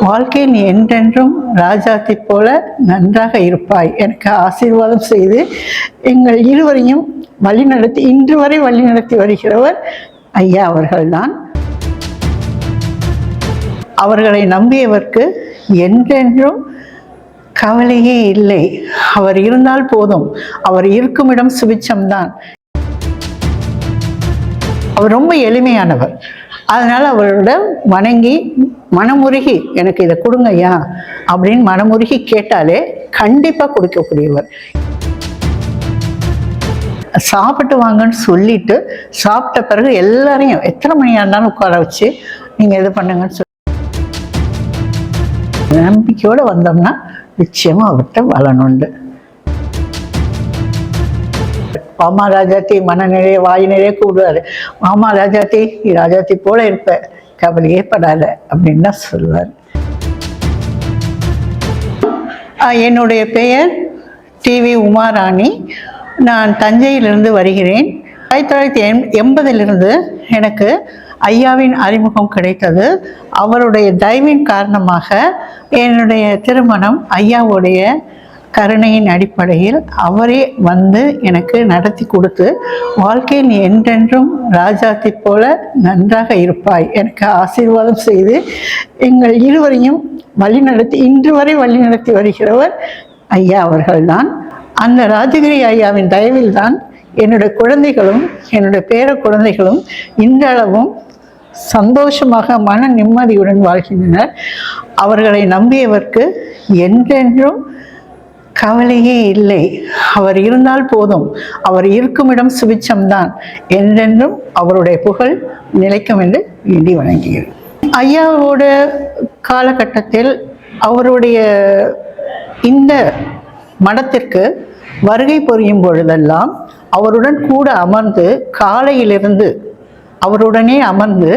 வாழ்க்கையில் என்றென்றும் ராஜாத்தி போல நன்றாக இருப்பாய். எனக்கு ஆசீர்வாதம் செய்து எங்கள் இருவரையும் வழிநடத்தி இன்று வரை வழிநடத்தி வருகிறவர் ஐயா அவர்கள்தான். அவர்களை நம்பியவர்க்கு என்றென்றும் கவலையே இல்லை. அவர் இருந்தால் போதும். அவர் இருக்கும் இடம் சுபிச்சம்தான் அவர் ரொம்ப எளிமையானவர். அதனால் அவரோட வணங்கி மனமுருகி எனக்கு இதை கொடுங்க ஐயா அப்படின்னு மனமுருகி கேட்டாலே கண்டிப்பாக கொடுக்கக்கூடியவர். சாப்பிட்டு வாங்கன்னு சொல்லிட்டு சாப்பிட்ட பிறகு எல்லாரையும் எத்தனை மணியாக இருந்தாலும் உட்கார வச்சு நீங்கள் இது பண்ணுங்கன்னு சொல்லி நம்பிக்கையோடு வந்தோம்னா நிச்சயமாக அவர்கிட்ட வளனுண்டு மாமா ராஜாத்தி மன நிறைய வாய் நிறைய கூடுவார். மாமா ராஜாத்தி நீ ராஜாத்தி போல இருப்பேன் கவலையே படாத அப்படின்னு தான் சொல்லுவார். என்னுடைய பெயர் டிவி உமாராணி. நான் தஞ்சையிலிருந்து வருகிறேன். ஆயிரத்தி தொள்ளாயிரத்தி எண் எண்பதிலிருந்து எனக்கு ஐயாவின் அறிமுகம் கிடைத்தது. அவருடைய தயவின் காரணமாக என்னுடைய திருமணம் ஐயாவுடைய கருணையின் அடிப்படையில் அவரே வந்து எனக்கு நடத்தி கொடுத்து வாழ்க்கையில் என்றென்றும் ராஜாத்தை போல நன்றாக இருப்பாய். எனக்கு ஆசீர்வாதம் செய்து எங்கள் இருவரையும் வழிநடத்தி இன்று வரை வழிநடத்தி வருகிறவர் ஐயா அவர்கள்தான். அந்த ராஜகிரி ஐயாவின் தயவில் தான் என்னுடைய குழந்தைகளும் என்னுடைய பேர குழந்தைகளும் இன்றளவும் சந்தோஷமாக மன நிம்மதியுடன் வாழ்கின்றனர். அவர்களை நம்பியவர்க்கு என்றென்றும் கவலையே இல்லை. அவர் இருந்தால் போதும். அவர் இருக்கும் இடம் சுபிச்சம்தான் என்றென்றும் அவருடைய புகழ் நிலைக்கும் என்று வேண்டி வணங்குகிறேன் ஐயாவோட காலகட்டத்தில் அவருடைய இந்த மடத்திற்கு வருகை புரியும் பொழுதெல்லாம் அவருடன் கூட அமர்ந்து காலையிலிருந்து அவருடனே அமர்ந்து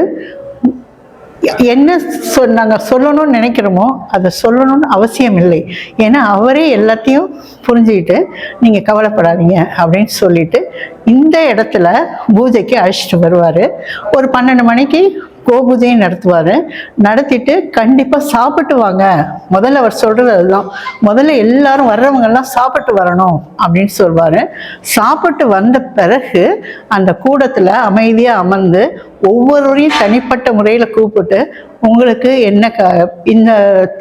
என்ன சொ நாங்கள் சொல்லணும்னு நினைக்கிறோமோ அதை சொல்லணும்னு அவசியம் இல்லை. ஏன்னா அவரே எல்லாத்தையும் புரிஞ்சுக்கிட்டு நீங்கள் கவலைப்படாதீங்க அப்படின்னு சொல்லிட்டு இந்த இடத்துல பூஜைக்கு அழைச்சிட்டு வருவார். ஒரு பன்னெண்டு மணிக்கு கோபூஜையும் நடத்துவார். நடத்திட்டு கண்டிப்பாக சாப்பிட்டு வாங்க. முதல்ல அவர் சொல்கிறது அதுதான். முதல்ல எல்லாரும் வர்றவங்கெல்லாம் சாப்பிட்டு வரணும் அப்படின்னு சொல்வார். சாப்பிட்டு வந்த பிறகு அந்த கூடத்தில் அமைதியாக அமர்ந்து ஒவ்வொருவரையும் தனிப்பட்ட முறையில் கூப்பிட்டு உங்களுக்கு என்ன க இந்த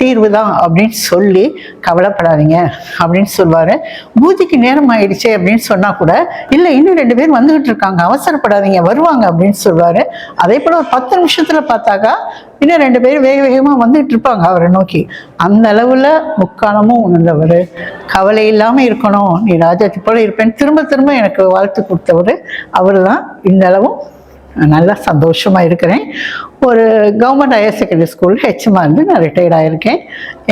தீர்வு தான் அப்படின்னு சொல்லி கவலைப்படாதீங்க அப்படின்னு சொல்லுவாரு பூஜைக்கு நேரம் ஆயிடுச்சு அப்படின்னு சொன்னால் கூட இல்லை இன்னும் ரெண்டு பேர் வந்துகிட்டு இருக்காங்க அவசரப்படாதீங்க வருவாங்க அப்படின்னு சொல்லுவார் அதே போல் ஒரு பத்து நிமிஷத்தில் பார்த்தாக்கா இன்னும் ரெண்டு பேர் வேக வேகமாக வந்துகிட்டு இருப்பாங்க அவரை நோக்கி. அந்த அளவில் முக்காலமும் உணர்ந்தவர். கவலை இல்லாமல் இருக்கணும். நீ ராஜாத்தி போல இருப்பேன். திரும்ப திரும்ப எனக்கு வாழ்த்து கொடுத்தவர். அவர் தான் இந்த அளவும் நல்லா சந்தோஷமாக இருக்கிறேன். ஒரு கவர்மெண்ட் ஹையர் செகண்டரி ஸ்கூல் ஹெச்எம்மாக இருந்து நான் ரிட்டையர்ட் ஆகியிருக்கேன்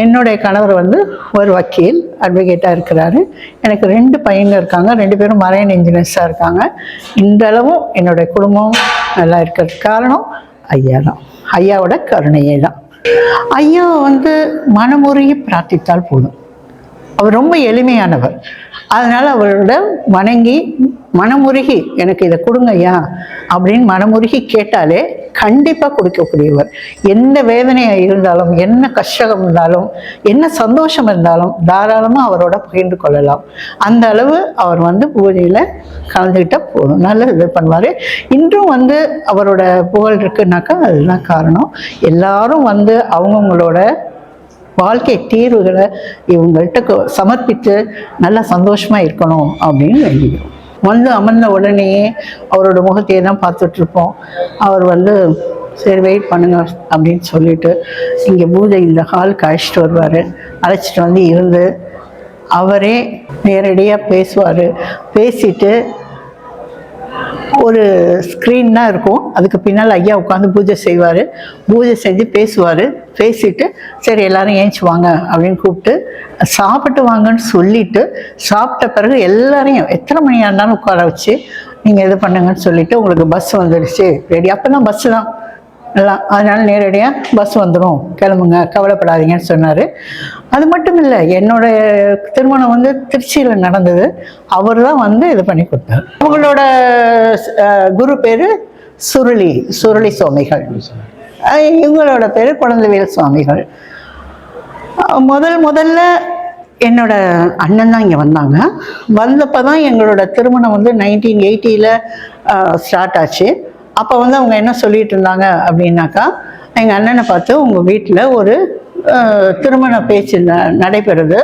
என்னுடைய கணவர் வந்து ஒரு வக்கீல் அட்வொகேட்டாக இருக்கிறாரு. எனக்கு ரெண்டு பையங்க இருக்காங்க. ரெண்டு பேரும் மரைன் இன்ஜினியர்ஸாக இருக்காங்க. இந்த அளவும் என்னுடைய குடும்பம் நல்லா இருக்கிறதுக்கு காரணம் ஐயா தான். ஐயாவோட கருணையே தான். ஐயா வந்து மனமுறையை பிரார்த்தித்தால் போதும். அவர் ரொம்ப எளிமையானவர். அதனால் அவரோட வணங்கி மனமுருகி எனக்கு இதை கொடுங்க ஐயா. அப்படின்னு மனமுருகி கேட்டாலே கண்டிப்பாக கொடுக்கக்கூடியவர். எந்த வேதனையாக இருந்தாலும் என்ன கஷ்டம் இருந்தாலும் என்ன சந்தோஷம் இருந்தாலும் தாராளமாக அவரோட பகிர்ந்து கொள்ளலாம். அந்த அளவு அவர் வந்து பூஜையில் கலந்துக்கிட்டால் போதும். நல்ல இது பண்ணுவார். இன்றும் வந்து அவரோட புகழ் இருக்குனாக்கா அதுதான் காரணம். எல்லாரும் வந்து அவங்கவுங்களோட வாழ்க்கை தீர்வுகளை இவங்கள்ட்ட சமர்ப்பித்து நல்லா சந்தோஷமாக இருக்கணும் அப்படின்னு வேண்டிக்கிறோம் வந்து அமர்ந்த உடனேயே அவரோட முகத்தையே தான் பார்த்துட்டு இருப்போம் அவர் வந்து சரி வெயிட் பண்ணுங்க அப்படின்னு சொல்லிட்டு இங்கே பூஜை இந்த ஹாலுக்கு அழைச்சிட்டு வருவார். அழைச்சிட்டு வந்து இருந்து அவரே நேரடியாக பேசுவார். பேசிட்டு ஒரு ஸ்க்ரீன் தான் இருக்கும். அதுக்கு பின்னால் ஐயா உட்காந்து பூஜை செய்வார். பூஜை செஞ்சு பேசுவார். பேசிட்டு சரி எல்லாரும் ஏஞ்சி வாங்க அப்படின்னு கூப்பிட்டு சாப்பிட்டு வாங்கன்னு சொல்லிட்டு சாப்பிட்ட பிறகு எல்லாரையும் எத்தனை மணியாக இருந்தாலும் உட்கார வச்சு நீங்கள் இது பண்ணுங்கன்னு சொல்லிட்டு உங்களுக்கு பஸ் வந்துடுச்சு ரெடி அப்போ தான் பஸ்ஸு தான். எல்லாம் அதனால நேரடியாக பஸ் வந்துடும் கிளம்புங்க கவலைப்படாதீங்கன்னு சொன்னார். அது மட்டும் இல்லை என்னோட திருமணம் வந்து திருச்சியில் நடந்தது. அவர் தான் வந்து இது பண்ணி கொடுத்தார். அவங்களோட குரு பேர் சுருளி சுருளி சுவாமிகள். இவங்களோட பேர் குழந்தைவேல் சுவாமிகள். முதல் முதல்ல என்னோட அண்ணன் தான் இங்கே வந்தாங்க. வந்தப்போ தான் எங்களோட திருமணம் வந்து நைன்டீன் எயிட்டியில் ஸ்டார்ட் ஆச்சு. அப்போ வந்து அவங்க என்ன சொல்லிட்டு இருந்தாங்க அப்படின்னாக்கா எங்கள் அண்ணனை பார்த்து உங்கள் வீட்டில் ஒரு திருமண பேச்சு ந- நடைபெறுது.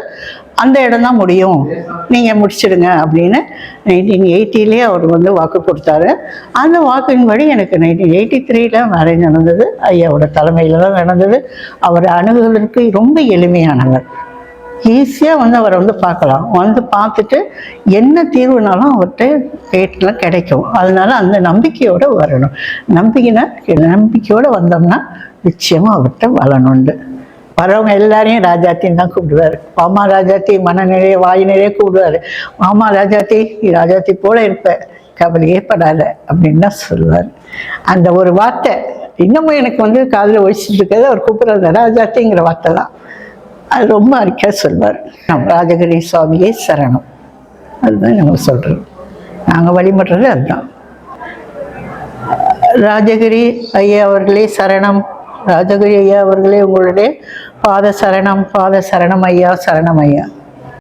அந்த இடம் தான் முடியும். நீங்கள் முடிச்சிடுங்க அப்படின்னு நைன்டீன் எயிட்டிலேயே அவர் வந்து வாக்கு கொடுத்தாரு. அந்த வாக்கின்படி எனக்கு நைன்டீன் எயிட்டி த்ரீல மேரேஜ் நடந்தது. ஐயாவோட தலைமையில் தான் நடந்தது. அவர் அணுகுவதற்கு ரொம்ப எளிமையானவர். ஈஸியாக வந்து அவரை வந்து பார்க்கலாம். வந்து பார்த்துட்டு என்ன தீர்வுனாலும் அவர்கிட்ட கேட்டுலாம் கிடைக்கும். அதனால அந்த நம்பிக்கையோடு வரணும். நம்பிக்கைனா நம்பிக்கையோடு வந்தோம்னா நிச்சயமாக அவர்கிட்ட வளனுண்டு வரவங்க எல்லாரையும் ராஜாத்தின்னு தான் கூப்பிடுவார். மாமா ராஜாத்தி மனநிலையை நிறைய வாய் நிறைய கூப்பிடுவார். மாமா ராஜாத்தி ராஜாத்தி போல இருப்ப. கவலையே படாத அப்படின்னு தான் சொல்லுவார். அந்த ஒரு வார்த்தை இன்னமும் எனக்கு வந்து காதில் ஒழிச்சிட்டு இருக்கிறது அவர் கூப்பிடுறது ராஜாத்திங்கிற வார்த்தை தான். அது ரொம்ப அறிக்கையா சொல்வார். நம் ராஜகிரி சுவாமியே சரணம். அதுதான் நம்ம சொல்கிறோம் நாங்கள் வழிபடுறது அதுதான். ராஜகிரி ஐயா அவர்களே சரணம். ராஜகிரி ஐயா அவர்களே உங்களுடைய பாத சரணம் பாத சரணம் ஐயா சரணம் ஐயா.